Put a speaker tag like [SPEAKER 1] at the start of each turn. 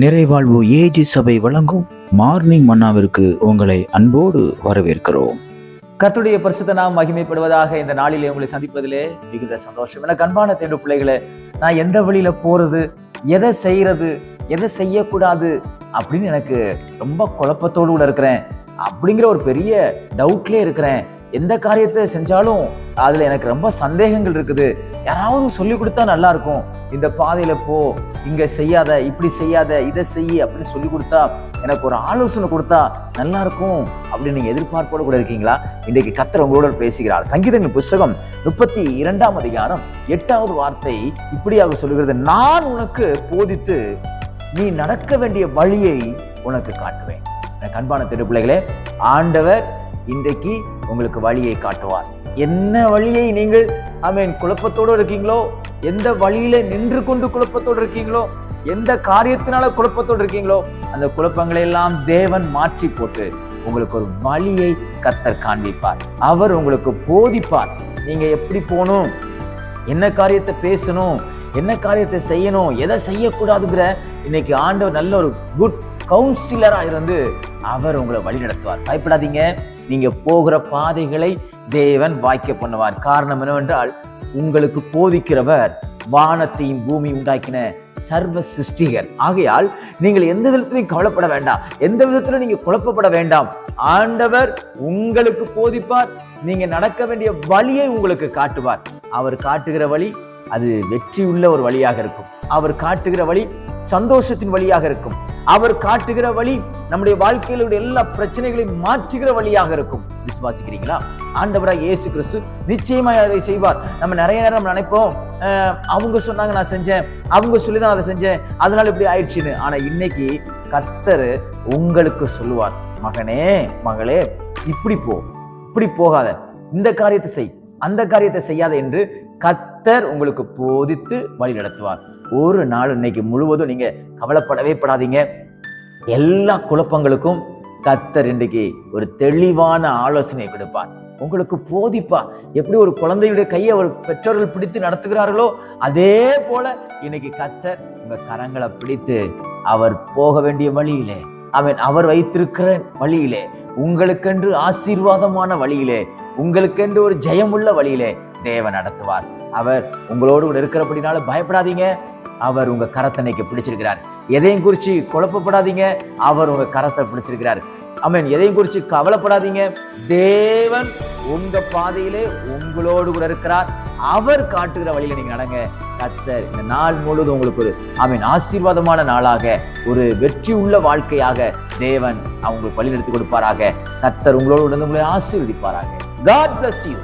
[SPEAKER 1] நிறைவாழ்வு AG சபை வழங்கும் morning மன்னாவிற்கு உங்களை அன்போடு வரவேற்கிறோம்.
[SPEAKER 2] கர்த்தருடைய பரிசுத்த நாம் மகிமைப்படுவதாக இந்த நாளிலே உங்களை சந்திப்பதிலே மிகுந்த சந்தோஷம். எனக்கு அன்பான தேடு பிள்ளைகளை நான் எந்த வழியில போறது எதை செய்யறது எதை செய்யக்கூடாது அப்படின்னு எனக்கு ரொம்ப குழப்பத்தோடு கூட இருக்கிறேன். அப்படிங்கிற ஒரு பெரிய டவுட்லேயே இருக்கிறேன். எந்த காரியத்தை செஞ்சாலும் அதுல எனக்கு ரொம்ப சந்தேகங்கள் இருக்குது. யாராவது சொல்லி கொடுத்தா நல்லா இருக்கும். இந்த பாதையில போ இங்கே செய்யாத இப்படி செய்யாத இதை செய்ய அப்படின்னு சொல்லி கொடுத்தா எனக்கு ஒரு ஆலோசனை கொடுத்தா நல்லா இருக்கும் அப்படின்னு நீங்கள் எதிர்பார்ப்போடு கூட இருக்கீங்களா? இன்றைக்கு கத்தர் உங்களோட பேசுகிறார். சங்கீதங்கள் புஸ்தகம் முப்பத்தி இரண்டாம் அதிகாரம் எட்டாவது வார்த்தை இப்படி அவர் சொல்லுகிறது. நான் உனக்கு போதித்து நீ நடக்க வேண்டிய வழியை உனக்கு காட்டுவேன். எனக்கு அன்பான திருப்பிள்ளைகளே ஆண்டவர் இன்றைக்கு உங்களுக்கு வழியை காட்டுவார். என்ன வழியை நீங்கள் ஆமென் குழப்பத்தோடு இருக்கீங்களோ எந்த வழியில நின்று கொண்டு குழப்பத்தோடு இருக்கீங்களோ எந்த காரியத்தினால குழப்பத்தோடு இருக்கீங்களோ அந்த குழப்பங்களை எல்லாம் தேவன் மாற்றி போட்டு உங்களுக்கு ஒரு வழியை கத்தர் காண்பிப்பார். அவர் உங்களுக்கு போதிப்பார். நீங்க எப்படி போகணும்? என்ன காரியத்தை பேசணும்? என்ன காரியத்தை செய்யணும்? எதை செய்யக்கூடாதுங்கிற இன்னைக்கு ஆண்டவர் நல்ல ஒரு குட் கவுன்சிலராக இருந்து அவர் உங்களை வழி நடத்துவார். பயப்படாதீங்க. நீங்க போகிற பாதைகளை தேவன் வாய்க்க பண்ணுவார். காரணம் என்னவென்றால் உங்களுக்கு போதிக்கிறவர் வானத்தையும் பூமி உண்டாக்கின சர்வ சிருஷ்டிகர் ஆகையால் நீங்கள் எந்த விதத்திலையும் கவலைப்பட வேண்டாம். எந்த விதத்திலும் நீங்க குழப்பப்பட வேண்டாம். ஆண்டவர் உங்களுக்கு போதிப்பார். நீங்க நடக்க வேண்டிய வழியை உங்களுக்கு காட்டுவார். அவர் காட்டுகிற வழி அது வெற்றியுள்ள ஒரு வழியாக இருக்கும். அவர் காட்டுகிற வழி சந்தோஷத்தின் வழியாக இருக்கும். அவர் காட்டுகிற வழி நம்முடைய வாழ்க்கையில் உள்ள எல்லா பிரச்சனைகளையும் மாற்றுகிற வழியாக இருக்கும். விசுவாசிக்கிறீங்களா? ஆண்டவராக இயேசு கிறிஸ்து நிச்சயமாக அதை செய்வார். நம்ம நிறைய நேரம் நினைப்போம் அஹ், அவங்க சொன்னாங்க நான் செஞ்சேன் அவங்க சொல்லி தான் அதை செஞ்சேன் அதனால இப்படி ஆயிடுச்சுன்னு. ஆனா இன்னைக்கு கர்த்தர் உங்களுக்கு சொல்லுவார் மகனே மகளே இப்படி போ இப்படி போகாத. இந்த காரியத்தை செய் அந்த காரியத்தை செய்யாத என்று கத்தர் உங்களுக்கு போதித்து வழி நடத்துவார். ஒரு நாள் இன்னைக்கு முழுவதும் நீங்க கவலைப்படவே படாதீங்க. எல்லா குழப்பங்களுக்கும் கத்தர் இன்றைக்கு ஒரு தெளிவான ஆலோசனை கொடுப்பார். உங்களுக்கு போதிப்பா. எப்படி ஒரு குழந்தையுடைய கையை ஒரு பெற்றோர்கள் பிடித்து நடத்துகிறார்களோ அதே போல இன்னைக்கு கத்தர் உங்க கரங்களை பிடித்து அவர் போக வேண்டிய வழியிலே அவன் அவர் வைத்திருக்கிற வழியிலே உங்களுக்கென்று ஆசீர்வாதமான வழியிலே உங்களுக்கென்று ஒரு ஜெயமுள்ள வழியிலே தேவன் நடத்துவார். அவர் உங்களோடு கூட இருக்கிறபடினால பயப்படாதீங்க. அவர் உங்க கரத்தனைக்கு பிடிச்சிருக்கிறார். எதையும் குறித்து குழப்பப்படாதீங்க. அவர் உங்க கரத்தை பிடிச்சிருக்கிறார். அமீன் எதையும் குறித்து கவலைப்படாதீங்க. தேவன் உங்க பாதையிலே உங்களோடு கூட இருக்கிறார். அவர் காட்டுகிற வழியில நீங்க நடங்க. கத்தர் இந்த நாள் முழுவதும் உங்களுக்கு ஒரு ஆமீன் ஆசீர்வாதமான நாளாக ஒரு வெற்றி உள்ள வாழ்க்கையாக தேவன் அவங்களுக்கு வழி நடத்தி கொடுப்பாராக. கத்தர் உங்களோடு உங்களை ஆசீர்வதிப்பாராக. God bless you